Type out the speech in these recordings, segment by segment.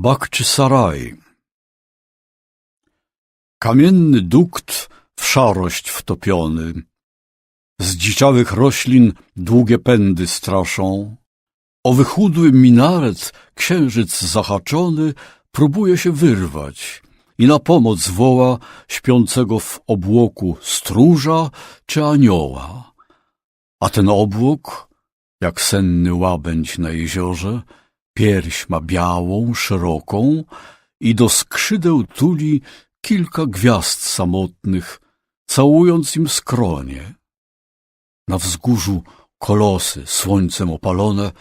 Bakczy-Saraj Kamienny dukt w szarość wtopiony, z dziczałych roślin długie pędy straszą. O wychudły minaret księżyc zahaczony próbuje się wyrwać i na pomoc woła śpiącego w obłoku stróża czy anioła. A ten obłok, jak senny łabędź na jeziorze, pierś ma białą, szeroką i do skrzydeł tuli kilka gwiazd samotnych, całując im skronie. Na wzgórzu kolosy, słońcem opalone,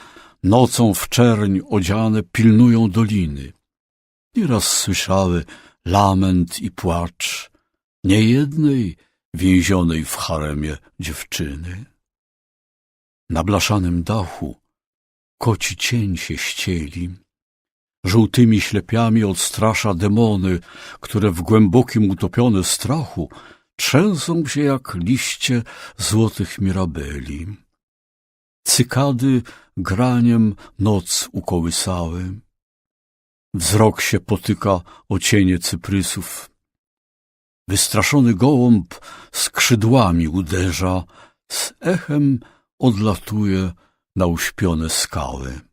nocą w czerń odziane pilnują doliny. Nieraz słyszały lament i płacz niejednej więzionej w haremie dziewczyny. Na blaszanym dachu koci cień się ścieli. Żółtymi ślepiami odstrasza demony, które w głębokim utopione strachu trzęsą się jak liście złotych mirabeli. Cykady graniem noc ukołysały. Wzrok się potyka o cienie cyprysów. Wystraszony gołąb skrzydłami uderza, z echem odlatuje na uśpione skały.